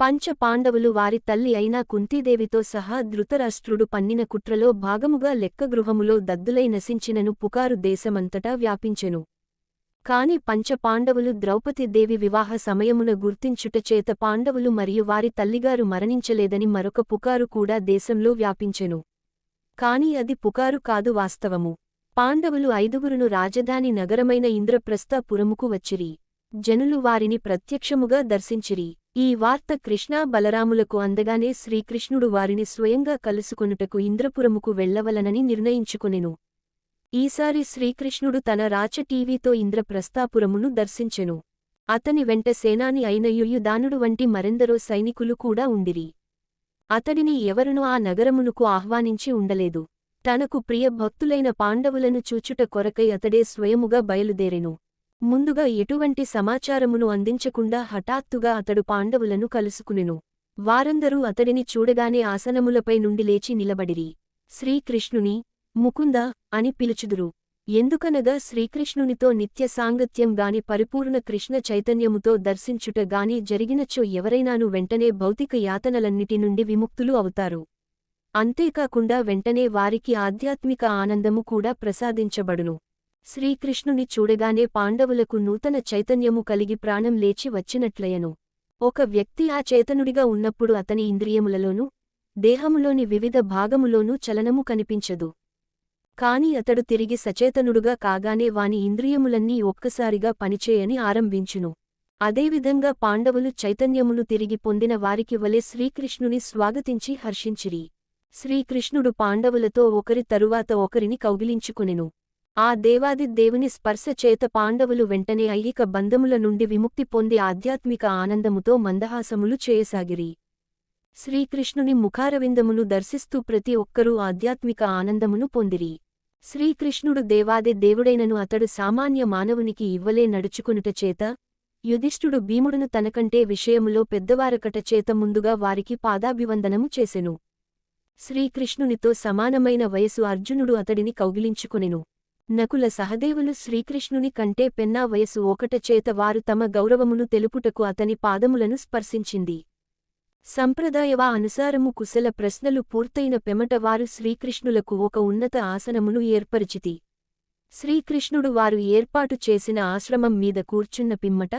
పంచ పాండవులు వారి తల్లి అయిన కుంతీదేవితో సహా ధృతరాష్ట్రుడు పన్నిన కుట్రలో భాగముగా లెక్కగృహములో దద్దులై నశించినను పుకారు దేశమంతటా వ్యాపించెను. కాని పంచపాండవులు ద్రౌపదీదేవి వివాహ సమయమున గుర్తించుటచేత పాండవులు మరియు వారి తల్లిగారు మరణించలేదని మరొక పుకారు కూడా దేశంలో వ్యాపించెను. కాని అది పుకారు కాదు వాస్తవము. పాండవులు ఐదుగురును రాజధాని నగరమైన ఇంద్రప్రస్థపురముకు వచ్చిరి. జనులు వారిని ప్రత్యక్షముగా దర్శించిరి. ఈ వార్త కృష్ణా బలరాములకు అందగానే శ్రీకృష్ణుడు వారిని స్వయంగా కలుసుకొనుటకు ఇంద్రపురముకు వెళ్ళవలనని నిర్ణయించుకొనెను. ఈసారి శ్రీకృష్ణుడు తన రాచ టీవీతో ఇంద్రప్రస్థాపురమును దర్శించెను. అతని వెంట సేనాని అయిన యుయుదానుడు వంటి మరెందరో సైనికులు కూడా ఉండిరి. అతడిని ఎవరునూ ఆ నగరమునుకు ఆహ్వానించి ఉండలేదు. తనకు ప్రియ భక్తులైన పాండవులను చూచుట కొరకై అతడే స్వయముగా బయలుదేరెను. ముందుగా ఎటువంటి సమాచారమును అందించకుండా హఠాత్తుగా అతడు పాండవులను కలుసుకునెను. వారందరూ అతడిని చూడగానే ఆసనములపై నుండి లేచి నిలబడిరి. శ్రీకృష్ణుని ముకుంద అని పిలుచుదురు. ఎందుకనగా శ్రీకృష్ణునితో నిత్య సాంగత్యం గాని పరిపూర్ణ కృష్ణ చైతన్యముతో దర్శించుట గాని జరిగినచో ఎవరైనాను వెంటనే భౌతిక యాతనలన్నిటి నుండి విముక్తులు అవుతారు. అంతేకాకుండా వెంటనే వారికి ఆధ్యాత్మిక ఆనందము కూడా ప్రసాదించబడును. శ్రీకృష్ణుని చూడగానే పాండవులకు నూతన చైతన్యము కలిగి ప్రాణం లేచి వచ్చినట్లయను. ఒక వ్యక్తి ఆ చేతనుడిగా ఉన్నప్పుడు అతని ఇంద్రియములలోనూ దేహములోని వివిధ భాగములోనూ చలనము కనిపించదు. కాని అతడు తిరిగి సచేతనుడుగా కాగానే వాని ఇంద్రియములన్నీ ఒక్కసారిగా పనిచేయని ఆరంభించును. అదేవిధంగా పాండవులు చైతన్యమును తిరిగి పొందిన వారికి వలె శ్రీకృష్ణుని స్వాగతించి హర్షించిరి. శ్రీకృష్ణుడు పాండవులతో ఒకరి తరువాత ఒకరిని కౌగిలించుకునెను. ఆ దేవాది దేవుని స్పర్శ చేత పాండవులు వెంటనే ఐహిక బంధముల నుండి విముక్తి పొంది ఆధ్యాత్మిక ఆనందముతో మందహాసములు చేయసాగిరి. శ్రీకృష్ణుని ముఖారవిందమును దర్శిస్తూ ప్రతి ఒక్కరూ ఆధ్యాత్మిక ఆనందమును పొందిరి. శ్రీకృష్ణుడు దేవాది దేవుడైనను అతడు సామాన్య మానవునికి ఇవ్వలే నడుచుకునుట చేత యుధిష్ఠుడు భీముడును తనకంటే విషయములో పెద్దవారకట చేత ముందుగా వారికి పాదాభివందనము చేసెను. శ్రీకృష్ణునితో సమానమైన వయసు అర్జునుడు అతడిని కౌగిలించుకొనెను. నకుల సహదేవులు శ్రీకృష్ణుని కంటే పెన్నా వయసు ఒకట చేత వారు తమ గౌరవమును తెలుపుటకు అతని పాదములను స్పర్శించింది. సంప్రదాయవా అనుసారము కుశల ప్రశ్నలు పూర్తయిన పెమట వారు శ్రీకృష్ణులకు ఒక ఉన్నత ఆసనమును ఏర్పరిచితి. శ్రీకృష్ణుడు వారు ఏర్పాటు చేసిన ఆశ్రమం మీద కూర్చున్న పిమ్మట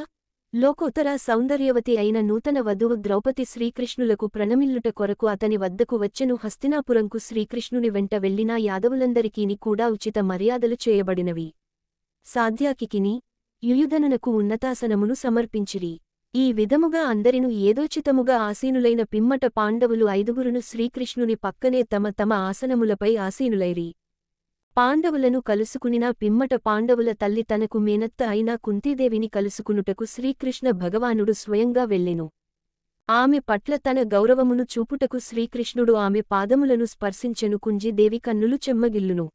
లోకోత్తర సౌందర్యవతి అయిన నూతన వధువు ద్రౌపది శ్రీకృష్ణులకు ప్రణమిల్లుట కొరకు అతని వద్దకు వచ్చెను. హస్తినాపురంకు శ్రీకృష్ణుని వెంట వెళ్ళినా యాదవులందరికీని కూడా ఉచిత మర్యాదలు చేయబడినవి. సాధ్యాకికిని యుయుధనునకు ఉన్నతాసనమును సమర్పించిరి. ఈ విధముగా అందరిను ఏదోచితముగా ఆసీనులైన పిమ్మట పాండవులు ఐదుగురును శ్రీకృష్ణుని పక్కనే తమ తమ ఆసనములపై ఆసీనులైరి. పాండవులను కలుసుకునినా పిమ్మట పాండవుల తల్లి తనకు మేనత్త అయిన కుంతీదేవిని కలుసుకునుటకు శ్రీకృష్ణ భగవానుడు స్వయంగా వెళ్ళెను. ఆమె పట్ల తన గౌరవమును చూపుటకు శ్రీకృష్ణుడు ఆమె పాదములను స్పర్శించెను కుంజీదేవి కన్నులు చెమ్మగిల్లును.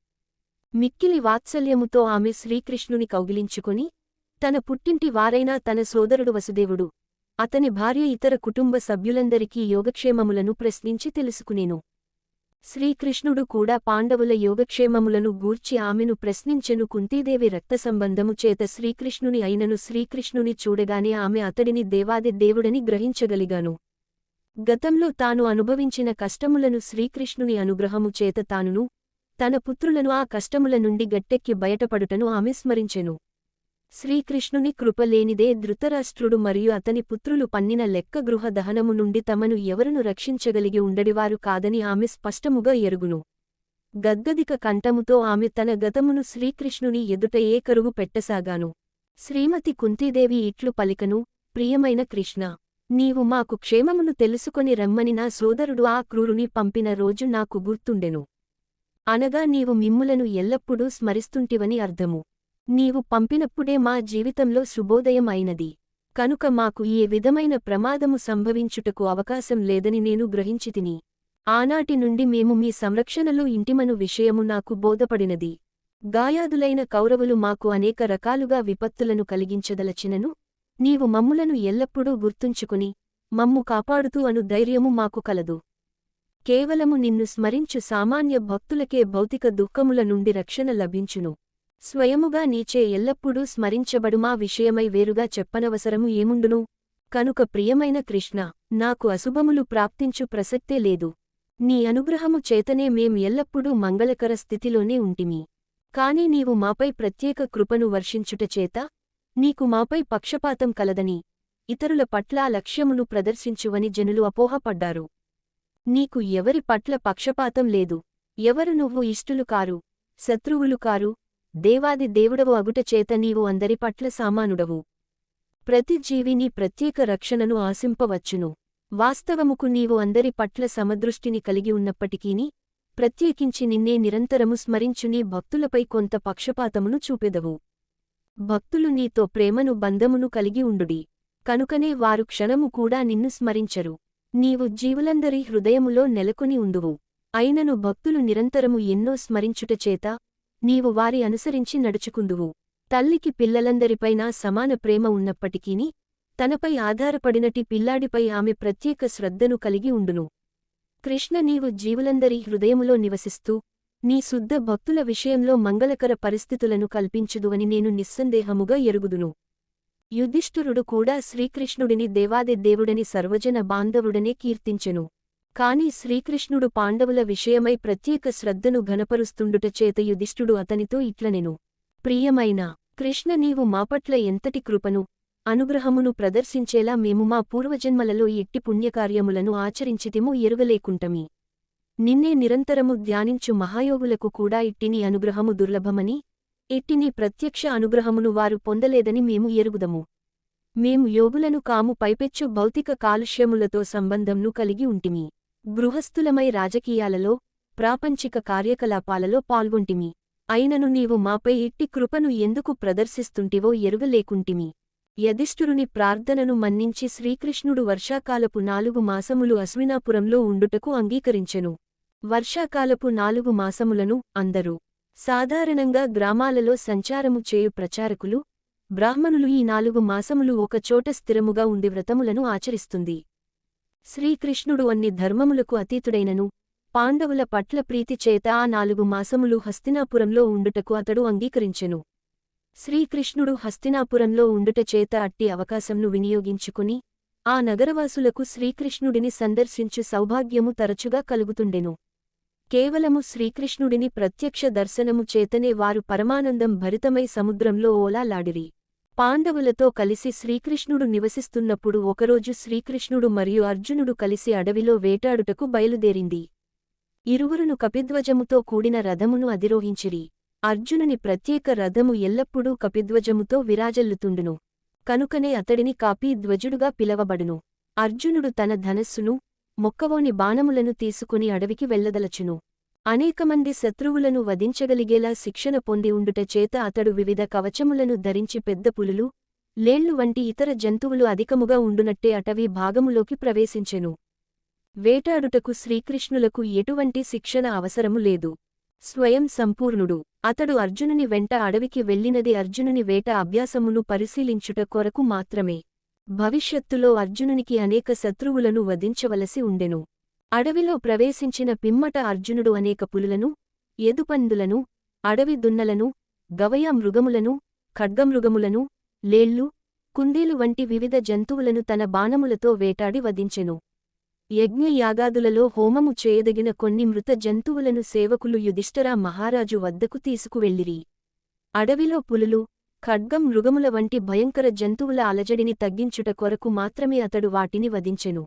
మిక్కిలి వాత్సల్యముతో ఆమె శ్రీకృష్ణుని కౌగిలించుకొని తన పుట్టింటి వారైనా తన సోదరుడు వసుదేవుడు అతని భార్య ఇతర కుటుంబ సభ్యులందరికీ యోగక్షేమములను ప్రశ్నించి తెలుసుకునేను. శ్రీకృష్ణుడు కూడా పాండవుల యోగక్షేమములను గూర్చి ఆమెను ప్రశ్నించెను కుంతీదేవి రక్త సంబంధము చేత శ్రీకృష్ణుని అయినను శ్రీకృష్ణుని చూడగానే ఆమె అతడిని దేవాది దేవుడని గ్రహించగలిగాను. గతంలో తాను అనుభవించిన కష్టములను శ్రీకృష్ణుని అనుగ్రహము చేత తానును తన పుత్రులను ఆ కష్టముల నుండి గట్టెక్కి బయటపడుటను ఆమె స్మరించెను. శ్రీకృష్ణుని కృపలేనిదే ధృతరాష్ట్రుడు మరియు అతని పుత్రులు పన్నిన లెక్క గృహ దహనము నుండి తమను ఎవరును రక్షించగలిగి ఉండడివారు కాదని ఆమె స్పష్టముగా ఎరుగును. గద్గదిక కంఠముతో ఆమె తన గతమును శ్రీకృష్ణుని ఎదుట ఏకరువు పెట్టసాగాను. శ్రీమతి కుంతీదేవి ఇట్లు పలికను ప్రియమైన కృష్ణ నీవు మాకు క్షేమమును తెలుసుకొని రమ్మని నా సోదరుడు ఆ క్రూరుని పంపిన రోజు నాకు గుర్తుండెను. అనగా నీవు మిమ్ములను ఎల్లప్పుడూ స్మరిస్తుంటివని అర్థము. నీవు పంపినప్పుడే మా జీవితంలో శుభోదయం అయినది కనుక మాకు ఏ విధమైన ప్రమాదము సంభవించుటకు అవకాశం లేదని నేను గ్రహించితిని. ఆనాటి నుండి మేము మీ సంరక్షణలో ఇంటిమను విషయము నాకు బోధపడినది. గాయాదులైన కౌరవులు మాకు అనేక రకాలుగా విపత్తులను కలిగించదలచినను. నీవు మమ్ములను ఎల్లప్పుడూ గుర్తుంచుకుని మమ్ము కాపాడుతూ అను ధైర్యము మాకు కలదు. కేవలము నిన్ను స్మరించు సామాన్య భక్తులకే భౌతిక దుఃఖముల నుండి రక్షణ లభించును. స్వయముగా నీచే ఎల్లప్పుడూ స్మరించబడుమా విషయమై వేరుగా చెప్పనవసరము ఏముండును? కనుక ప్రియమైన కృష్ణ నాకు అశుభములు ప్రాప్తించు ప్రసక్తే లేదు. నీ అనుగ్రహము చేతనే మేం ఎల్లప్పుడూ మంగళకర స్థితిలోనే ఉంటిమి. కాని నీవు మాపై ప్రత్యేక కృపను వర్షించుటచేత నీకు మాపై పక్షపాతం కలదని ఇతరుల పట్ల లక్ష్యమును ప్రదర్శించువని జనులు అపోహపడ్డారు. నీకు ఎవరి పట్ల పక్షపాతం లేదు. ఎవరు నువ్వు ఇష్టులు కారు శత్రువులు కారు దేవాది దేవుడవు అగుట చేత నీవు అందరి పట్ల సామానుడవు. ప్రతి జీవిని ప్రత్యేక రక్షణను ఆశింపవచ్చును. వాస్తవముకు నీవు అందరి పట్ల సమదృష్టిని కలిగి ఉన్నప్పటికీని ప్రత్యేకించి నిన్నే నిరంతరము స్మరించుని భక్తులపై కొంత పక్షపాతమును చూపెదవు. భక్తులు నీతో ప్రేమను బంధమును కలిగి ఉండుడి. కనుకనే వారు క్షణము కూడా నిన్ను స్మరించరు. నీవు జీవులందరి హృదయములో నెలకొని ఉండువు. అయినను భక్తులు నిరంతరము ఎన్నో స్మరించుటచేత నీవు వారి అనుసరించి నడుచుకుందువు. తల్లికి పిల్లలందరిపైనా సమాన ప్రేమ ఉన్నప్పటికీని తనపై ఆధారపడినటి పిల్లాడిపై ఆమె ప్రత్యేక శ్రద్ధను కలిగి ఉండును. కృష్ణ నీవు జీవులందరి హృదయములో నివసిస్తూ నీ శుద్ధ భక్తుల విషయంలో మంగళకర పరిస్థితులను కల్పించుదువని నేను నిస్సందేహముగా ఎరుగుదును. యుధిష్ఠురుడు కూడా శ్రీకృష్ణుడిని దేవాది దేవుడని సర్వజన బాంధవుడనే కీర్తించెను. కాని శ్రీకృష్ణుడు పాండవుల విషయమై ప్రత్యేక శ్రద్ధను ఘనపరుస్తుండుటచేత యుధిష్ఠుడు అతనితో ఇట్లనెను. ప్రియమైన కృష్ణ నీవు మాపట్ల ఎంతటి కృపను అనుగ్రహమును ప్రదర్శించేలా మేము మా పూర్వజన్మలలో ఎట్టి పుణ్యకార్యములను ఆచరించితిమో ఎరుగలేకుంటమి. నిన్నే నిరంతరము ధ్యానించు మహాయోగులకు కూడా ఇట్టిని అనుగ్రహము దుర్లభమని ఎట్టిని ప్రత్యక్ష అనుగ్రహమును వారు పొందలేదని మేము ఎరుగుదము. మేము యోగులను కాము పైపెచ్చు భౌతిక కాలుష్యములతో సంబంధంను కలిగి ఉంటిమి. గృహస్థులమై రాజకీయాలలో ప్రాపంచిక కార్యకలాపాలలో పాల్గొంటిమి. అయినను నీవు మాపై ఇట్టి కృపను ఎందుకు ప్రదర్శిస్తుంటివో ఎరుగలేకుంటిమి. యధిష్ఠురుని ప్రార్థనను మన్నించి శ్రీకృష్ణుడు వర్షాకాలపు నాలుగు మాసములు అశ్వినాపురంలో ఉండుటకు అంగీకరించెను. వర్షాకాలపు నాలుగు మాసములను అందరూ. సాధారణంగా గ్రామాలలో సంచారము చేయు ప్రచారకులు బ్రాహ్మణులు ఈ నాలుగు మాసములు ఒకచోట స్థిరముగా ఉండి వ్రతములను ఆచరిస్తుంది. శ్రీకృష్ణుడు అన్ని ధర్మములకు అతీతుడైనను. పాండవుల పట్ల ప్రీతి చేత ఆ నాలుగు మాసములు హస్తినాపురంలో ఉండుటకు అతడు అంగీకరించెను. శ్రీకృష్ణుడు హస్తినాపురంలో ఉండుట చేత అట్టి అవకాశంను వినియోగించుకుని ఆ నగరవాసులకు శ్రీకృష్ణుడిని సందర్శించు సౌభాగ్యము తరచుగా కలుగుతుండెను. కేవలము శ్రీకృష్ణుడిని ప్రత్యక్ష దర్శనము చేతనే వారు పరమానందం భరితమై సముద్రంలో ఓలాలాడిరి. పాండవులతో కలిసి శ్రీకృష్ణుడు నివసిస్తున్నప్పుడు ఒకరోజు శ్రీకృష్ణుడు మరియు అర్జునుడు కలిసి అడవిలో వేటాడుటకు బయలుదేరింది. ఇరువురును కపిధ్వజముతో కూడిన రథమును అధిరోహించిరి. అర్జునుని ప్రత్యేక రథము ఎల్లప్పుడూ కపిధ్వజముతో విరాజల్లుతుండును. కనుకనే అతడిని కాపీధ్వజుడుగా పిలవబడును. అర్జునుడు తన ధనస్సును మొక్కవోని బాణములను తీసుకుని అడవికి వెళ్ళదలచును అనేకమంది శత్రువులను వధించగలిగేలా శిక్షణ పొంది ఉండుట చేత అతడు వివిధ కవచములను ధరించి పెద్ద పులులు లేళ్ళు వంటి ఇతర జంతువులు అధికముగా ఉండునట్టే అటవీ భాగములోకి ప్రవేశించెను. వేటాడుటకు శ్రీకృష్ణులకు ఎటువంటి శిక్షణ అవసరము లేదు. స్వయం సంపూర్ణుడు. అతడు అర్జునుని వెంట అడవికి వెళ్ళినది అర్జునుని వేట అభ్యాసమును పరిశీలించుట కొరకు మాత్రమే. భవిష్యత్తులో అర్జునునికి అనేక శత్రువులను వధించవలసి ఉండెను. అడవిలో ప్రవేశించిన పిమ్మట అర్జునుడు అనేక పులులను ఎదుపందులను అడవి దున్నలను గవయ మృగములను ఖడ్గమృగములను లేళ్ళు కుందేలు వంటి వివిధ జంతువులను తన బాణములతో వేటాడి వధించెను. యజ్ఞయాగాదులలో హోమము చేయదగిన కొన్ని మృత జంతువులను సేవకులు యుధిష్ఠరా మహారాజు వద్దకు తీసుకువెళ్ళిరి. అడవిలో పులులు ఖడ్గం మృగముల వంటి భయంకర జంతువుల అలజడిని తగ్గించుట కొరకు మాత్రమే అతడు వాటిని వధించెను.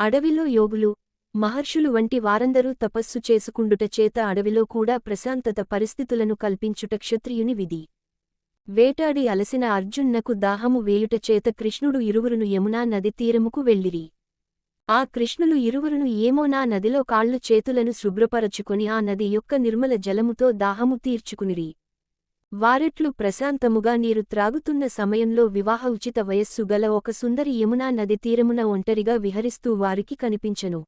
అడవిలో యోగులు మహర్షులు వంటి వారందరూ తపస్సు చేసుకుండుట చేత అడవిలో కూడా ప్రశాంతత పరిస్థితులను కల్పించుట క్షత్రియుని విధి. వేటాడి అలసిన అర్జున్నకు దాహము వేయుట చేత కృష్ణుడు ఇరువురును యమునా నది తీరముకు వెళ్ళిరి. ఆ కృష్ణులు ఇరువురును ఏమో నా నదిలో కాళ్ళు చేతులను శుభ్రపరచుకొని ఆ నది యొక్క నిర్మల జలముతో దాహము తీర్చుకునిరి. వారెట్లు ప్రశాంతముగా నీరు త్రాగుతున్న సమయంలో వివాహ ఉచిత వయస్సు గల ఒక సుందరి యమునా నది తీరమున ఒంటరిగా విహరిస్తూ వారికి కనిపించను.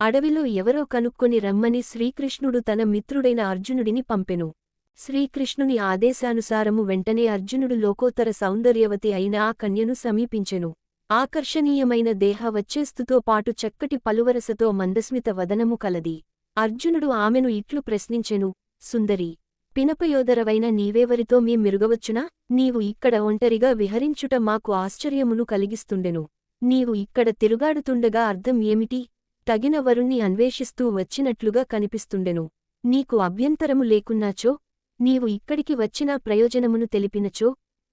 అడవిలో ఎవరో కనుక్కొని రమ్మని శ్రీకృష్ణుడు తన మిత్రుడైన అర్జునుడిని పంపెను. శ్రీకృష్ణుని ఆదేశానుసారము వెంటనే అర్జునుడు లోకోత్తర సౌందర్యవతి అయిన ఆ కన్యను సమీపించెను. ఆకర్షణీయమైన దేహ వచ్చేస్తుతో పాటు చక్కటి పలువరసతో మందస్మిత వదనము కలది. అర్జునుడు ఆమెను ఇట్లు ప్రశ్నించెను సుందరి పినపయోదరవైన నీవేవరితో మీ మిరుగవచ్చునా? నీవు ఇక్కడ ఒంటరిగా విహరించుట మాకు ఆశ్చర్యమును కలిగిస్తుండెను. నీవు ఇక్కడ తిరుగాడుతుండగా అర్థం ఏమిటి? తగిన వరుణ్ణి అన్వేషిస్తూ వచ్చినట్లుగా కనిపిస్తుండెను. నీకు అభ్యంతరము లేకున్నాచో నీవు ఇక్కడికి వచ్చిన ప్రయోజనమును తెలిపినచో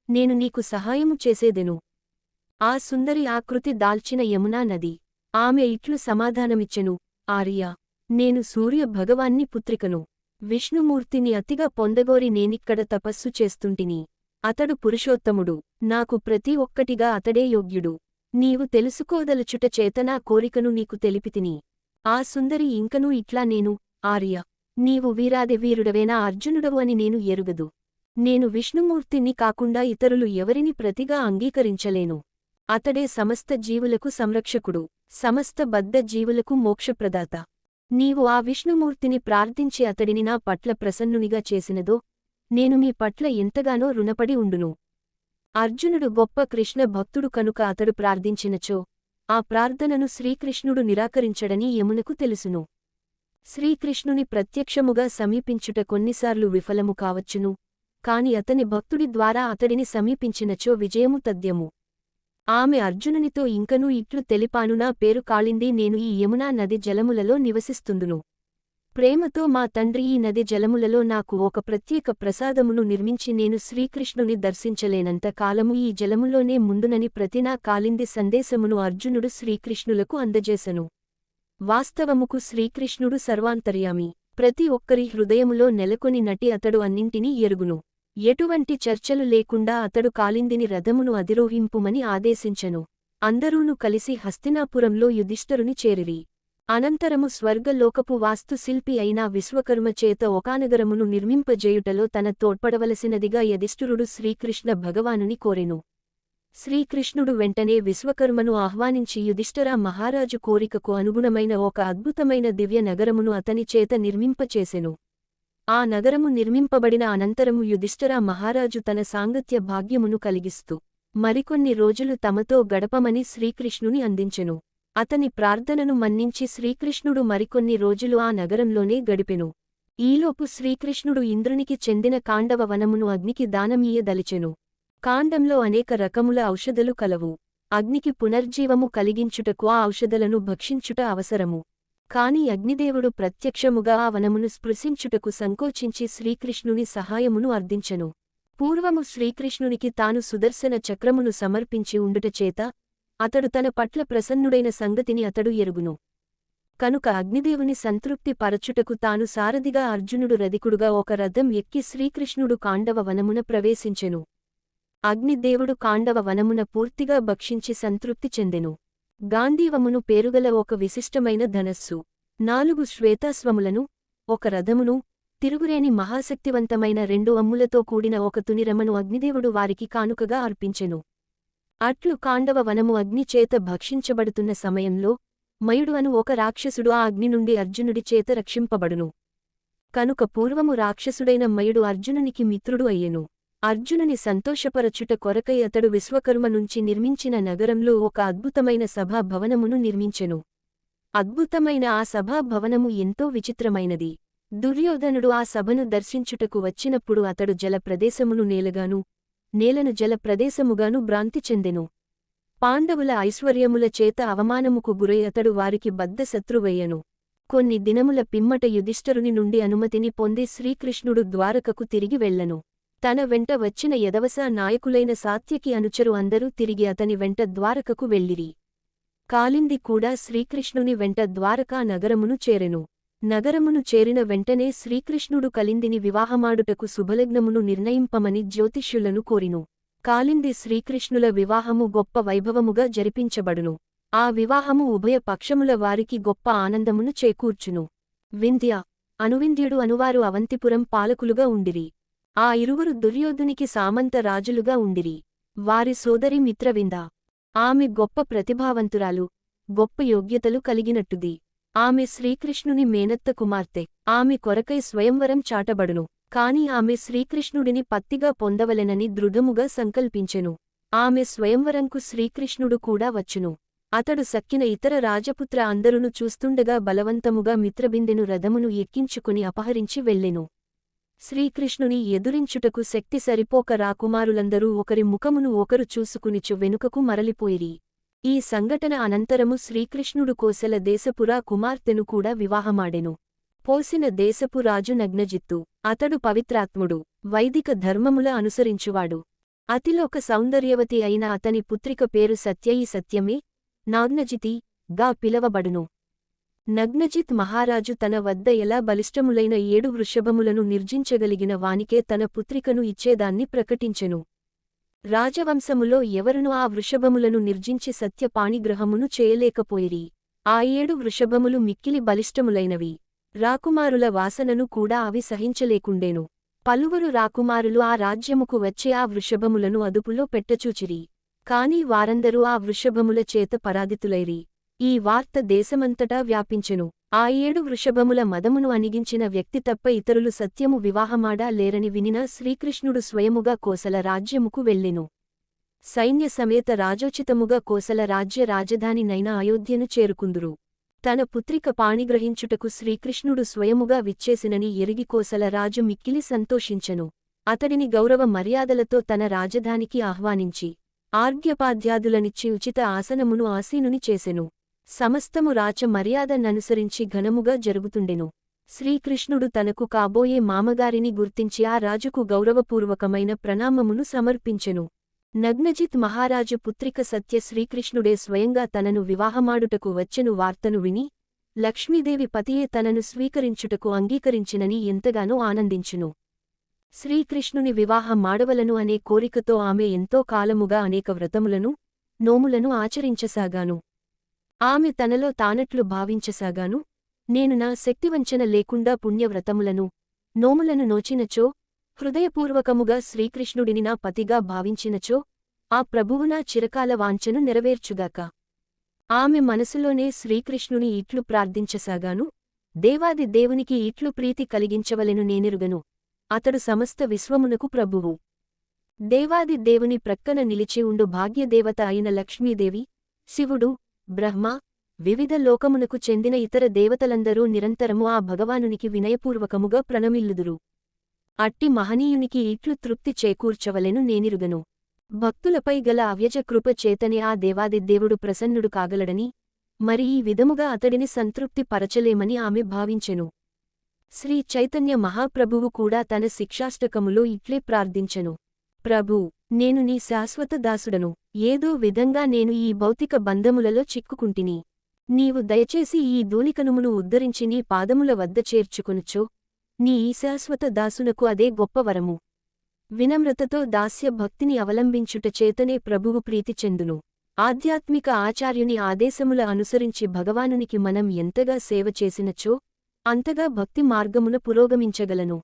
నేను నీకు సహాయము చేసేదెను. ఆ సుందరి ఆకృతి దాల్చిన యమునా నది. ఆమె ఇట్లు సమాధానమిచ్చెను. ఆర్య నేను సూర్య భగవాన్ని పుత్రికను. విష్ణుమూర్తిని అతిగా పొందగోరి నేనిక్కడ తపస్సు చేస్తుంటిని. అతడు పురుషోత్తముడు. నాకు ప్రతి ఒక్కటిగా అతడే యోగ్యుడు. నీవు తెలుసుకోదలుచుట చేతనా కోరికను నీకు తెలిపితిని. ఆ సుందరి ఇంకనూ ఇట్లా నేను ఆర్య నీవు వీరాది వీరుడవేనా అర్జునుడవు అని నేను ఎరుగదు. నేను విష్ణుమూర్తిని కాకుండా ఇతరులు ఎవరిని ప్రతిగా అంగీకరించలేను. అతడే సమస్త జీవులకు సంరక్షకుడు సమస్త బద్ధ జీవులకు మోక్షప్రదాత. నీవు ఆ విష్ణుమూర్తిని ప్రార్థించి అతడిని నా పట్ల ప్రసన్నునిగా చేసినదో నేను మీ పట్ల ఎంతగానో రుణపడి ఉండును. అర్జునుడు గొప్ప కృష్ణ భక్తుడు కనుక అతడు ప్రార్థించినచో ఆ ప్రార్థనను శ్రీకృష్ణుడు నిరాకరించడని యమునకు తెలుసును. శ్రీకృష్ణుని ప్రత్యక్షముగా సమీపించుట కొన్నిసార్లు విఫలము కావచ్చును కాని అతని భక్తుడి ద్వారా అతడిని సమీపించినచో విజయము తథ్యము. ఆమె అర్జునునితో ఇంకనూ ఇట్లు తెలిపాను నా పేరు కాళింది నేను ఈ యమునా నది జలములలో నివసిస్తుందును. ప్రేమతో మా తండ్రి ఈ నది జలములలో నాకు ఒక ప్రత్యేక ప్రసాదమును నిర్మించి నేను శ్రీకృష్ణుని దర్శించలేనంత కాలము ఈ జలములోనే ముందునని ప్రతినా కాలింది సందేశమును అర్జునుడు శ్రీకృష్ణులకు అందజేశను వాస్తవముకు శ్రీకృష్ణుడు సర్వాంతర్యామి. ప్రతి ఒక్కరి హృదయములో నెలకొని నటి అతడు అన్నింటినీ ఎరుగును. ఎటువంటి చర్చలు లేకుండా అతడు కాలిందిని రథమును అధిరోహింపుమని ఆదేశించెను. అందరూను కలిసి హస్తినాపురంలో యుధిష్ఠరుని చేరిరి. అనంతరము స్వర్గలోకపు వాస్తుశిల్పి అయిన విశ్వకర్మ చేత ఒకానగరమును నిర్మింపజేయుటలో తన తోడ్పడవలసినదిగా యధిష్ఠురుడు శ్రీకృష్ణ భగవానుని కోరెను. శ్రీకృష్ణుడు వెంటనే విశ్వకర్మను ఆహ్వానించి యుధిష్ఠరా మహారాజు కోరికకు అనుగుణమైన ఒక అద్భుతమైన దివ్య నగరమును అతని చేత నిర్మింపచేసెను. ఆ నగరము నిర్మింపబడిన అనంతరము యుధిష్ఠరా మహారాజు తన సాంగత్య భాగ్యమును కలిగిస్తూ మరికొన్ని రోజులు తమతో గడపమని శ్రీకృష్ణుని అందించెను. అతని ప్రార్థనను మన్నించి శ్రీకృష్ణుడు మరికొన్ని రోజులు ఆ నగరంలోనే గడిపెను. ఈలోపు శ్రీకృష్ణుడు ఇంద్రునికి చెందిన కాండవ వనమును అగ్నికి దానమీయదలిచెను కాండంలో అనేక రకముల ఔషధలు కలవు. అగ్నికి పునర్జీవము కలిగించుటకు ఆ ఔషధలను భక్షించుట అవసరము. కాని అగ్నిదేవుడు ప్రత్యక్షముగా ఆ వనమును స్పృశించుటకు సంకోచించి శ్రీకృష్ణుని సహాయమును అర్థించెను పూర్వము శ్రీకృష్ణునికి తాను సుదర్శన చక్రమును సమర్పించి ఉండుటచేత అతడు తన పట్ల ప్రసన్నుడైన సంగతిని అతడు ఎరుగును. కనుక అగ్నిదేవుని సంతృప్తి పరచుటకు తాను సారథిగా అర్జునుడు రధికుడుగా ఒక రథం ఎక్కి శ్రీకృష్ణుడు కాండవ వనమున ప్రవేశించెను. అగ్నిదేవుడు కాండవ వనమున పూర్తిగా భక్షించి సంతృప్తి చెందెను. గాంధీవమును పేరుగల ఒక విశిష్టమైన ధనస్సు. నాలుగు శ్వేతాస్వములను ఒక రథమును తిరుగురేని మహాశక్తివంతమైన రెండు అమ్ములతో కూడిన ఒక తునిరమను అగ్నిదేవుడు వారికి కానుకగా అర్పించెను. అట్లు కాండవ వనము అగ్నిచేత భక్షించబడుతున్న సమయంలో మయుడు అను ఒక రాక్షసుడు ఆ అగ్ని నుండి అర్జునుడి చేత రక్షింపబడును. కనుక పూర్వము రాక్షసుడైన మయుడు అర్జునునికి మిత్రుడు అయ్యెను. అర్జునుని సంతోషపరచుట కొరకై అతడు విశ్వకర్మ నుంచి నిర్మించిన నగరంలో ఒక అద్భుతమైన సభాభవనమును నిర్మించెను. అద్భుతమైన ఆ సభాభవనము ఎంతో విచిత్రమైనది. దుర్యోధనుడు ఆ సభను దర్శించుటకు వచ్చినప్పుడు అతడు జలప్రదేశమును నేలగాను నేలను జల ప్రదేశముగాను భ్రాంతి చెందెను. పాండవుల ఐశ్వర్యముల చేత అవమానముకు గురై అతడు వారికి బద్ద శత్రువయ్యను కొన్ని దినముల పిమ్మట యుధిష్ఠరుని నుండి అనుమతిని పొంది శ్రీకృష్ణుడు ద్వారకకు తిరిగి వెళ్ళను తన వెంట వచ్చిన యదవస నాయకులైన సాత్యకి అనుచరు అందరూ తిరిగి అతని వెంట ద్వారకకు వెళ్ళిరి. కాలింది కూడా శ్రీకృష్ణుని వెంట ద్వారకా నగరమును చేరెను. నగరమును చేరిన వెంటనే శ్రీకృష్ణుడు కలిందిని వివాహమాడుటకు శుభలగ్నమును నిర్ణయింపమని జ్యోతిష్యులను కోరిను. కాలింది శ్రీకృష్ణుల వివాహము గొప్ప వైభవముగా జరిపించబడును. ఆ వివాహము ఉభయ పక్షముల వారికి గొప్ప ఆనందమును చేకూర్చును. వింధ్య. అనువింధ్యుడు అనువారు అవంతిపురం పాలకులుగా ఉండిరి. ఆ ఇరువురు దుర్యోధునికి సామంత రాజులుగా ఉండిరి. వారి సోదరి మిత్రవింద. ఆమె గొప్ప ప్రతిభావంతురాలు. గొప్ప యోగ్యతలు కలిగినట్టుది. ఆమె శ్రీకృష్ణుని మేనత్త కుమార్తె. ఆమె కొరకై స్వయంవరం చాటబడును. కాని ఆమె శ్రీకృష్ణుడిని పత్తిగా పొందవలెనని దృఢముగా సంకల్పించెను. ఆమె స్వయంవరంకు శ్రీకృష్ణుడు కూడా వచ్చును. అతడు సక్కిన ఇతర రాజపుత్ర అందరును చూస్తుండగా బలవంతముగా మిత్రబిందెను రథమును ఎక్కించుకుని అపహరించి వెళ్ళెను. శ్రీకృష్ణుని ఎదురించుటకు శక్తి సరిపోక రాకుమారులందరూ ఒకరి ముఖమును ఒకరు చూసుకునిచు వెనుకకు మరలిపోయిరి. ఈ సంఘటన అనంతరము శ్రీకృష్ణుడు కోసల దేశపురా కుమార్తెను కూడా వివాహమాడెను. పోసిన దేశపు రాజు నగ్నజిత్తు. అతడు పవిత్రాత్ముడు. వైదిక ధర్మముల అనుసరించువాడు. అతిలోక సౌందర్యవతి అయిన అతని పుత్రిక పేరు సత్యయి సత్యమే. నాగ్నజితి గా పిలవబడును. నగ్నజిత్ మహారాజు తన వద్ద ఎలా బలిష్టములైన ఏడు వృషభములను నిర్జించగలిగిన వానికే తన పుత్రికను ఇచ్చేదాన్ని ప్రకటించెను. రాజవంశములో ఎవరును ఆ వృషభములను నిర్జించి సత్య పాణిగ్రహమును చేయలేకపోయిరి. ఆ ఏడు వృషభములు మిక్కిలి బలిష్టములైనవి. రాకుమారుల వాసనను కూడా అవి సహించలేకుండేను. పలువురు రాకుమారులు ఆ రాజ్యముకు వచ్చే ఆ వృషభములను అదుపులో పెట్టచూచిరి. కాని వారందరూ ఆ వృషభముల చేత పరాదితులైరి ఈ వార్త దేశమంతటా వ్యాపించెను. ఆ ఏడు వృషభముల మదమును అణిగించిన వ్యక్తి తప్ప ఇతరులు సత్యము వివాహమాడా లేరని వినిన శ్రీకృష్ణుడు స్వయముగా కోసల రాజ్యముకు వెళ్ళెను. సైన్య సమేత రాజోచితముగా కోసల రాజ్య రాజధానినైన అయోధ్యను చేరుకుందురు. తన పుత్రిక పాణిగ్రహించుటకు శ్రీకృష్ణుడు స్వయముగా విచ్చేసినని ఎరిగి కోసల రాజు మిక్కిలి సంతోషించెను. అతడిని గౌరవ మర్యాదలతో తన రాజధానికి ఆహ్వానించి ఆర్ఘ్యపాధ్యాదులనిచ్చి ఉచిత ఆసనమును ఆసీనుని చేసెను. సమస్తము రాచ మర్యాదననుసరించి ఘనముగా జరుగుతుండెను. శ్రీకృష్ణుడు తనకు కాబోయే మామగారిని గుర్తించి ఆ రాజుకు గౌరవపూర్వకమైన ప్రణామమును సమర్పించెను. నగ్నజిత్ మహారాజు పుత్రిక సత్య శ్రీకృష్ణుడే స్వయంగా తనను వివాహమాడుటకు వచ్చెను వార్తను విని లక్ష్మీదేవి పతియే తనను స్వీకరించుటకు అంగీకరించినని ఎంతగానో ఆనందించును. శ్రీకృష్ణుని వివాహం మాడవలను అనే కోరికతో ఆమె ఎంతో కాలముగా అనేక వ్రతములను నోములను ఆచరించసాగాను. ఆమె తనలో తానట్లు భావించసాగాను. నేను నా శక్తివంచన లేకుండా పుణ్యవ్రతములను నోములను నోచినచో హృదయపూర్వకముగా శ్రీకృష్ణుడిని నా పతిగా భావించినచో ఆ ప్రభువు నా చిరకాల వాంఛను నెరవేర్చుగాక. ఆమె మనసులోనే శ్రీకృష్ణుని ఇట్లు ప్రార్థించసాగాను. దేవాది దేవునికి ఇట్లు ప్రీతి కలిగించవలెను నేనెరుగను. అతడు సమస్త విశ్వమునకు ప్రభువు. దేవాది దేవుని ప్రక్కన నిలిచి ఉండు భాగ్యదేవత అయిన లక్ష్మీదేవి శివుడు బ్రహ్మ వివిధ లోకమునకు చెందిన ఇతర దేవతలందరూ నిరంతరము ఆ భగవానునికి వినయపూర్వకముగా ప్రణమిల్లుదురు. అట్టి మహనీయునికి ఇట్లు తృప్తి చేకూర్చవలెను నేనిరుగను. భక్తులపై గల అవ్యజ కృప చేతనే ఆ దేవాదిదేవుడు ప్రసన్నుడు కాగలడని మరి ఈ విధముగా అతడిని సంతృప్తి పరచలేమని ఆమె భావించెను. శ్రీ చైతన్య మహాప్రభువు కూడా తన శిక్షాష్టకములో ఇట్లే ప్రార్థించెను. ప్రభూ నేను నీ శాశ్వత దాసుడను. ఏదో విధంగా నేను ఈ భౌతిక బంధములలో చిక్కుకుంటిని. నీవు దయచేసి ఈ దూలికనుమును ఉద్ధరించి నీ పాదముల వద్ద చేర్చుకొనుచో. నీ ఈ శాశ్వత దాసునకు అదే గొప్ప వరము. వినమ్రతతో దాస్య భక్తిని అవలంబించుట చేతనే ప్రభువు ప్రీతి చెందును. ఆధ్యాత్మిక ఆచార్యుని ఆదేశముల అనుసరించి భగవానునికి మనం ఎంతగా సేవ చేసినచో అంతగా భక్తి మార్గమున పురోగమించగలను.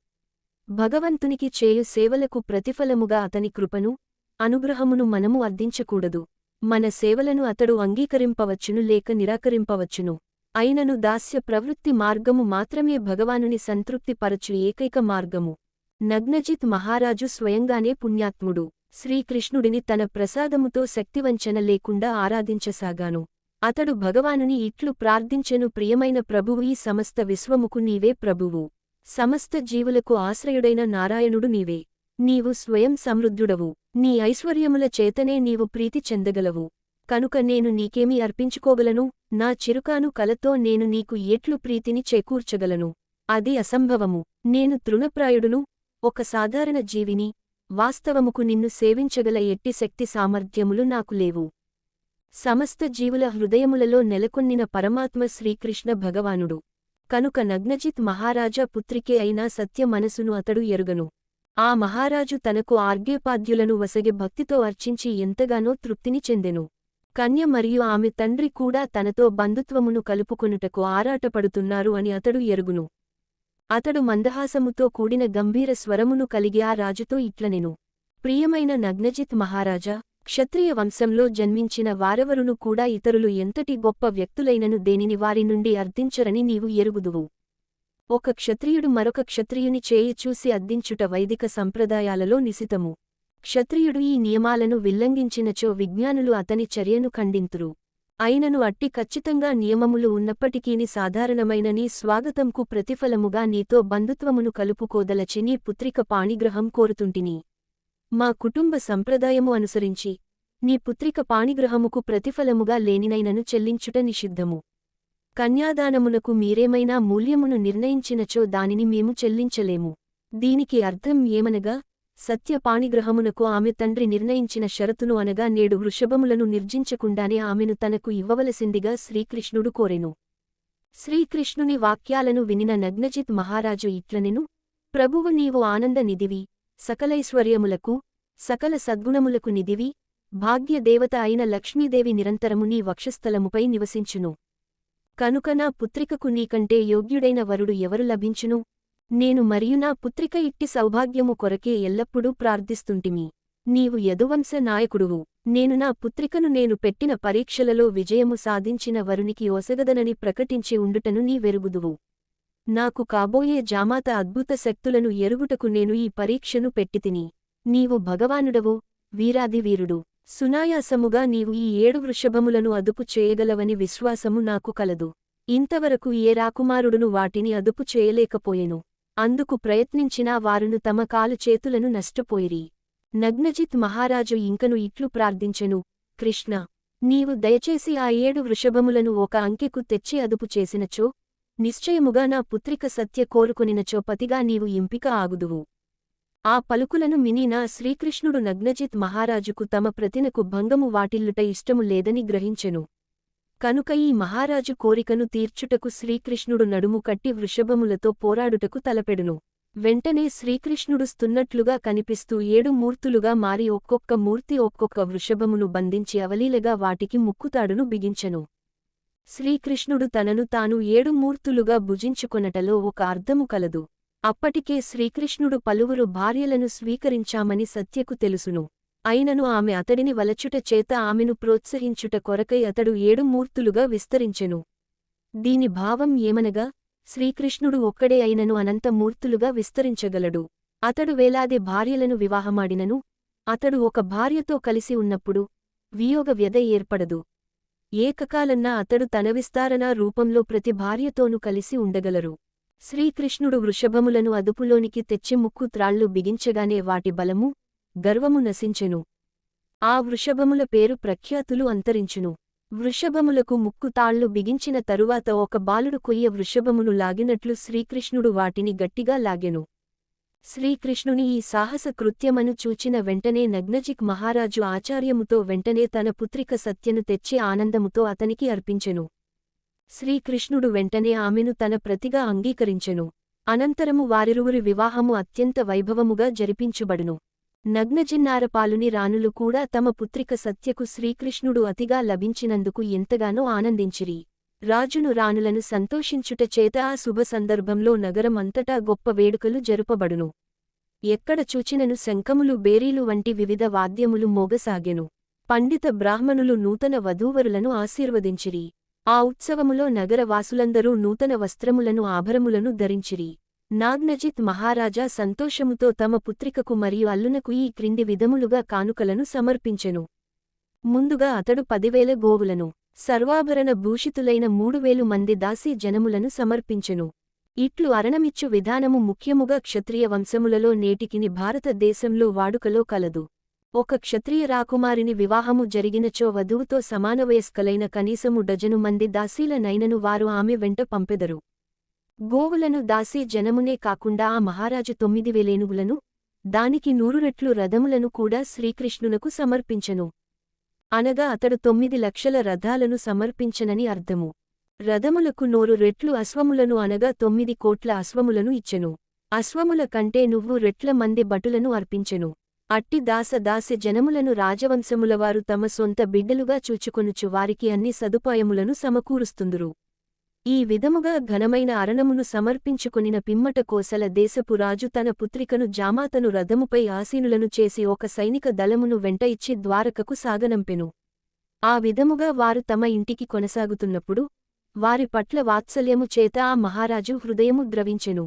భగవంతునికి చేయు సేవలకు ప్రతిఫలముగా అతని కృపను అనుగ్రహమును మనము అర్థించకూడదు. మన సేవలను అతడు అంగీకరింపవచ్చును లేక నిరాకరింపవచ్చును. అయినను దాస్య ప్రవృత్తి మార్గము మాత్రమే భగవానుని సంతృప్తిపరచు ఏకైక మార్గము. నగ్నజిత్ మహారాజు స్వయంగానే పుణ్యాత్ముడు. శ్రీకృష్ణుడిని తన ప్రసాదముతో శక్తివంచన లేకుండా ఆరాధించసాగాను. అతడు భగవానుని ఇట్లు ప్రార్థించెను ప్రియమైన ప్రభువు ఈ సమస్త విశ్వముకు నీవే ప్రభువు. సమస్త జీవులకు ఆశ్రయుడైన నారాయణుడు నీవే. నీవు స్వయం సమృద్ధుడవు. నీ ఐశ్వర్యముల చేతనే నీవు ప్రీతి చెందగలవు. కనుక నేను నీకేమి అర్పించుకోగలను? నా చిరుకాను కలతో నేను నీకు ఎట్లు ప్రీతిని చేకూర్చగలను? అది అసంభవము. నేను తృణప్రాయుడును ఒక సాధారణ జీవిని వాస్తవముకు నిన్ను సేవించగల ఎట్టి శక్తి సామర్థ్యములు నాకు లేవు. సమస్త జీవుల హృదయములలో నెలకొన్నిన పరమాత్మ శ్రీకృష్ణ భగవానుడు. కనుక నగ్నజిత్ మహారాజా పుత్రికే అయినా సత్య మనసును అతడు ఎరుగను. ఆ మహారాజు తనకు ఆర్ఘ్యోపాద్యులను వసగి భక్తితో అర్చించి ఎంతగానో తృప్తిని చెందెను. కన్య మరియు ఆమె తండ్రి కూడా తనతో బంధుత్వమును కలుపుకొనుటకు ఆరాటపడుతున్నారు అని అతడు ఎరుగును. అతడు మందహాసముతో కూడిన గంభీర స్వరమును కలిగి ఆ రాజుతో ఇట్లనెను. ప్రియమైన నగ్నజిత్ మహారాజా క్షత్రియ వంశంలో జన్మించిన వారెవరును కూడా ఇతరులు ఎంతటి గొప్ప వ్యక్తులైనను దేనిని వారి నుండి అర్థించరని నీవు ఎరుగుదువు. ఒక క్షత్రియుడు మరొక క్షత్రియుని చేయి చూసి అద్దించుట వైదిక సంప్రదాయాలలో నిశితము. క్షత్రియుడు ఈ నియమాలను విల్లంఘించినచో విజ్ఞానులు అతని చర్యను ఖండింతురు. అయినను అట్టి ఖచ్చితంగా నియమములు ఉన్నప్పటికీని సాధారణమైన నీ స్వాగతంకు ప్రతిఫలముగా నీతో బంధుత్వమును కలుపుకోదలచి నీ పుత్రిక పాణిగ్రహం కోరుతుంటిని. మా కుటుంబ సంప్రదాయము అనుసరించి నీ పుత్రిక పాణిగ్రహముకు ప్రతిఫలముగా లేనినైనను చెల్లించుట నిషిద్ధము. కన్యాదానమునకు మీరేమైనా మూల్యమును నిర్ణయించినచో దానిని మేము చెల్లించలేము. దీనికి అర్థం ఏమనగా సత్య పాణిగ్రహమునకు ఆమె తండ్రి నిర్ణయించిన షరతును అనగా నేడు వృషభములను నిర్జించకుండానే ఆమెను తనకు ఇవ్వవలసిందిగా శ్రీకృష్ణుడు కోరెను. శ్రీకృష్ణుని వాక్యాలను వినిన నగ్నజిత్ మహారాజు ఇట్లనెను ప్రభువు నీవు ఆనంద నిధివి సకలైశ్వర్యములకు సకల సద్గుణములకు నిధివి భాగ్యదేవత అయిన లక్ష్మీదేవి నిరంతరము నీ వక్షస్థలముపై నివసించును. కనుక నా పుత్రికకు నీకంటే యోగ్యుడైన వరుడు ఎవరు లభించును? నేను మరియు నా పుత్రిక ఇట్టి సౌభాగ్యము కొరకే ఎల్లప్పుడూ ప్రార్థిస్తుంటిమి. నీవు యదువంశ నాయకుడువు. నేను నా పుత్రికను నేను పెట్టిన పరీక్షలలో విజయము సాధించిన వరునికి ఒసగదనని ప్రకటించి ఉండుటను నీ వెరుగుదువు. నాకు కాబోయే జామాత అద్భుత శక్తులను ఎరుగుటకు నేను ఈ పరీక్షను పెట్టితిని. నీవు భగవానుడవు వీరాది వీరుడు సునాయాసముగా నీవు ఈ ఏడు వృషభములను అదుపు చేయగలవని విశ్వాసము నాకు కలదు. ఇంతవరకు ఏ రాకుమారుడును వాటిని అదుపు చేయలేకపోయెను. అందుకు ప్రయత్నించినా వారును తమ కాలు చేతులను నష్టపోయిరి. నగ్నజిత్ మహారాజు ఇంకను ఇట్లు ప్రార్థించెను కృష్ణ నీవు దయచేసి ఆ ఏడు వృషభములను ఒక అంకెకు తెచ్చి అదుపు చేసినచో నిశ్చయముగా నా పుత్రిక సత్య కోరుకునినచో పతిగా నీవు ఎంపిక ఆగుదువు. ఆ పలుకులను మినిన శ్రీకృష్ణుడు నగ్నజిత్ మహారాజుకు తమ ప్రతినకు భంగము వాటిల్లుట ఇష్టము లేదని గ్రహించెను. కనుక ఈ మహారాజు కోరికను తీర్చుటకు శ్రీకృష్ణుడు నడుము కట్టి వృషభములతో పోరాడుటకు తలపెడును. వెంటనే శ్రీకృష్ణుడు స్తున్నట్లుగా కనిపిస్తూ ఏడు మూర్తులుగా మారి ఒక్కొక్క మూర్తి ఒక్కొక్క వృషభమును బంధించి అవలీలగా వాటికి ముక్కుతాడును బిగించెను. శ్రీకృష్ణుడు తనను తాను ఏడు మూర్తులుగా భుజించుకొనటలో ఒక అర్థము కలదు. అప్పటికే శ్రీకృష్ణుడు పలువురు భార్యలను స్వీకరించామని సత్యకు తెలుసును. అయినను ఆమె అతడిని వలచుట చేత ఆమెను ప్రోత్సహించుట కొరకై అతడు ఏడు మూర్తులుగా విస్తరించెను. దీని భావం ఏమనగా శ్రీకృష్ణుడు ఒక్కడే అయినను అనంత మూర్తులుగా విస్తరించగలడు. అతడు వేలాది భార్యలను వివాహమాడినను. అతడు ఒక భార్యతో కలిసి ఉన్నప్పుడు వియోగ వ్యధ ఏర్పడదు. ఏకకాలన్నా అతడు తన విస్తారణ రూపంలో ప్రతి భార్యతోనూ కలిసి ఉండగలరు. శ్రీకృష్ణుడు వృషభములను అదుపులోనికి తెచ్చి ముక్కు త్రాళ్ళు బిగించగానే వాటి బలము గర్వము నశించెను. ఆ వృషభముల పేరు ప్రఖ్యాతులు అంతరించును. వృషభములకు ముక్కు తాళ్ళు బిగించిన తరువాత ఒక బాలుడు కొయ్య వృషభమును లాగినట్లు శ్రీకృష్ణుడు వాటిని గట్టిగా లాగెను. శ్రీకృష్ణుని ఈ సాహస కృత్యమను చూచిన వెంటనే నగ్నజిక్ మహారాజు ఆచార్యముతో వెంటనే తన పుత్రిక సత్యను తెచ్చి ఆనందముతో అతనికి అర్పించెను. శ్రీకృష్ణుడు వెంటనే ఆమెను తన ప్రతిగా అంగీకరించెను. అనంతరము వారిరువురి వివాహము అత్యంత వైభవముగా జరిపించుబడును. నగ్నజిన్నారపాలుని రాణులు కూడా తమ పుత్రిక సత్యకు శ్రీకృష్ణుడు అతిగా లభించినందుకు ఎంతగానో ఆనందించిరి. రాజును రాణులను సంతోషించుట చేత ఆ శుభ సందర్భంలో నగరం అంతటా గొప్ప వేడుకలు జరుపబడును. ఎక్కడ చూచినను శంఖములు బేరీలు వంటి వివిధ వాద్యములు మోగసాగెను. పండిత బ్రాహ్మణులు నూతన వధూవరులను ఆశీర్వదించిరి. ఆ ఉత్సవములో నగరవాసులందరూ నూతన వస్త్రములను ఆభరములను ధరించిరి. నాగ్నజిత్ మహారాజా సంతోషముతో తమ పుత్రికకు మరియు అల్లునకు ఈ క్రింది విధములుగా కానుకలను సమర్పించెను. ముందుగా అతడు పదివేల గోవులను సర్వాభరణ భూషితులైన మూడువేలు మంది దాసీ జనములను సమర్పించెను. ఇట్లు అరణమిచ్చు విధానము ముఖ్యముగా క్షత్రియ వంశములలో నేటికిని భారతదేశంలో వాడుకలో కలదు. ఒక క్షత్రియ రాకుమారిని వివాహము జరిగినచో వధువుతో సమానవయస్కలైన కనీసము డజను మంది దాసీల నైనను వారు ఆమె వెంట పంపెదరు. గోవులను దాసీ జనమునే కాకుండా ఆ మహారాజు తొమ్మిది వేలేనుగులను దానికి నూరు రెట్లు రథములను కూడా శ్రీకృష్ణునకు సమర్పించెను. అనగా అతడు తొమ్మిది లక్షల రథాలను సమర్పించనని అర్థము. రథములకు నూరు రెట్లు అశ్వములను అనగా తొమ్మిది కోట్ల అశ్వములను ఇచ్చెను. అశ్వముల కంటే నువ్వు రెట్ల మంది భటులను అర్పించెను. అట్టి దాస దాస జనములను రాజవంశములవారు తమ సొంత బిడ్డలుగా చూచుకొనుచు వారికి అన్ని సదుపాయములను సమకూరుస్తుందురు. ఈ విధముగా ఘనమైన అరణమును సమర్పించుకొనిన పిమ్మట కోసల దేశపు రాజు తన పుత్రికను జామాతను రథముపై ఆసీనులను చేసి ఒక సైనిక దళమును వెంట ఇచ్చి ద్వారకకు సాగనంపెను. ఆ విధముగా వారు తమ ఇంటికి కొనసాగుతున్నప్పుడు వారి పట్ల వాత్సల్యము చేత ఆ మహారాజు హృదయము ద్రవించెను.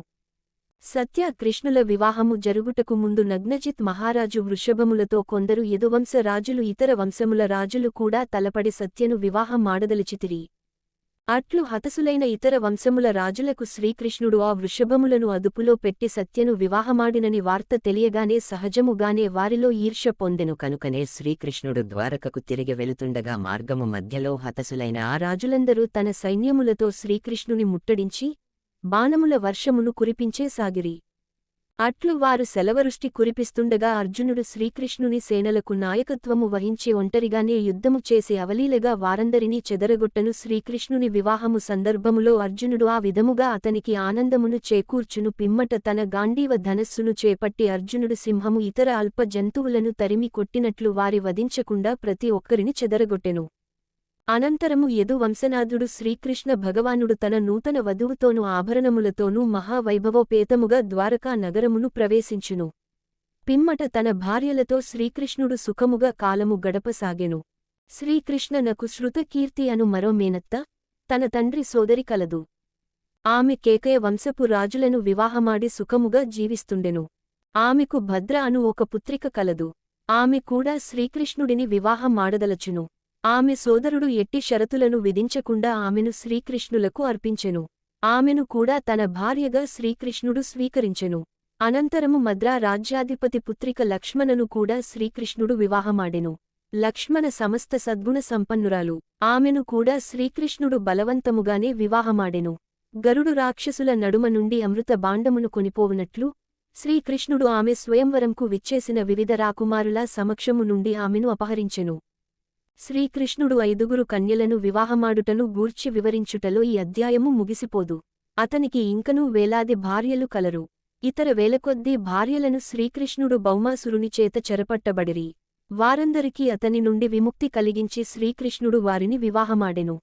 సత్య కృష్ణుల వివాహము జరుగుటకు ముందు నగ్నజిత్ మహారాజు వృషభములతో కొందరు యదువంశ రాజులు ఇతర వంశముల రాజులు కూడా తలపడి సత్యను వివాహమాడదలిచితిరి అట్లు హతసులైన ఇతర వంశముల రాజులకు శ్రీకృష్ణుడు ఆ వృషభములను అదుపులో పెట్టి సత్యను వివాహమాడినని వార్త తెలియగానే సహజముగానే వారిలో ఈర్ష్య పొందెను. కనుకనే శ్రీకృష్ణుడు ద్వారకకు తిరిగి వెళుతుండగా మార్గము మధ్యలో హతసులైన ఆ రాజులందరూ తన సైన్యములతో శ్రీకృష్ణుని ముట్టడించి బాణముల వర్షమును కురిపించేసాగిరి అట్లు వారు సెలవరుష్టి కురిపిస్తుండగా అర్జునుడు శ్రీకృష్ణుని సేనలకు నాయకత్వము వహించి ఒంటరిగానే యుద్ధము చేసి అవలీలగా వారందరినీ చెదరగొట్టను. శ్రీకృష్ణుని వివాహము సందర్భములో అర్జునుడు ఆ విధముగా అతనికి ఆనందమును చేకూర్చును. పిమ్మట తన గాంధీవ ధనస్సును చేపట్టి అర్జునుడు సింహము ఇతర అల్ప జంతువులను తరిమి కొట్టినట్లు వారి వధించకుండా ప్రతి ఒక్కరిని చెదరగొట్టెను. అనంతరము యదు వంశనాథుడు శ్రీకృష్ణ భగవానుడు తన నూతన వధువుతోనూ ఆభరణములతోనూ మహావైభవోపేతముగా ద్వారకా నగరమును ప్రవేశించును. పిమ్మట తన భార్యలతో శ్రీకృష్ణుడు సుఖముగా కాలము గడపసాగెను. శ్రీకృష్ణనకు శృతకీర్తి అను మరో మేనత్త తన తండ్రి సోదరి కలదు. ఆమె కేకయ వంశపు రాజులను వివాహమాడి సుఖముగా జీవిస్తుండెను. ఆమెకు భద్ర అను ఒక పుత్రిక కలదు. ఆమె కూడా శ్రీకృష్ణుడిని వివాహమాడదలచును. ఆమె సోదరుడు ఎట్టి షరతులను విధించకుండా ఆమెను శ్రీకృష్ణులకు అర్పించెను. ఆమెను కూడా తన భార్యగా శ్రీకృష్ణుడు స్వీకరించెను. అనంతరము మద్రా రాజ్యాధిపతి పుత్రిక లక్ష్మణను కూడా శ్రీకృష్ణుడు వివాహమాడెను. లక్ష్మణ సమస్త సద్గుణ సంపన్నురాలు. ఆమెను కూడా శ్రీకృష్ణుడు బలవంతముగానే వివాహమాడెను. గరుడు రాక్షసుల నడుమ నుండి అమృత బాండమును కొనిపోవునట్లు శ్రీకృష్ణుడు ఆమె స్వయంవరంకు విచ్చేసిన వివిధ రాకుమారుల సమక్షము నుండి ఆమెను అపహరించెను. శ్రీకృష్ణుడు ఐదుగురు కన్యలను వివాహమాడుటను గూర్చి వివరించుటలో ఈ అధ్యాయము ముగిసిపోదు. అతనికి ఇంకనూ వేలాది భార్యలు కలరు. ఇతర వేలకొద్దీ భార్యలను శ్రీకృష్ణుడు బౌమాసురునిచేత చెరపట్టబడిరి. వారందరికీ అతని నుండి విముక్తి కలిగించి శ్రీకృష్ణుడు వారిని వివాహమాడెను.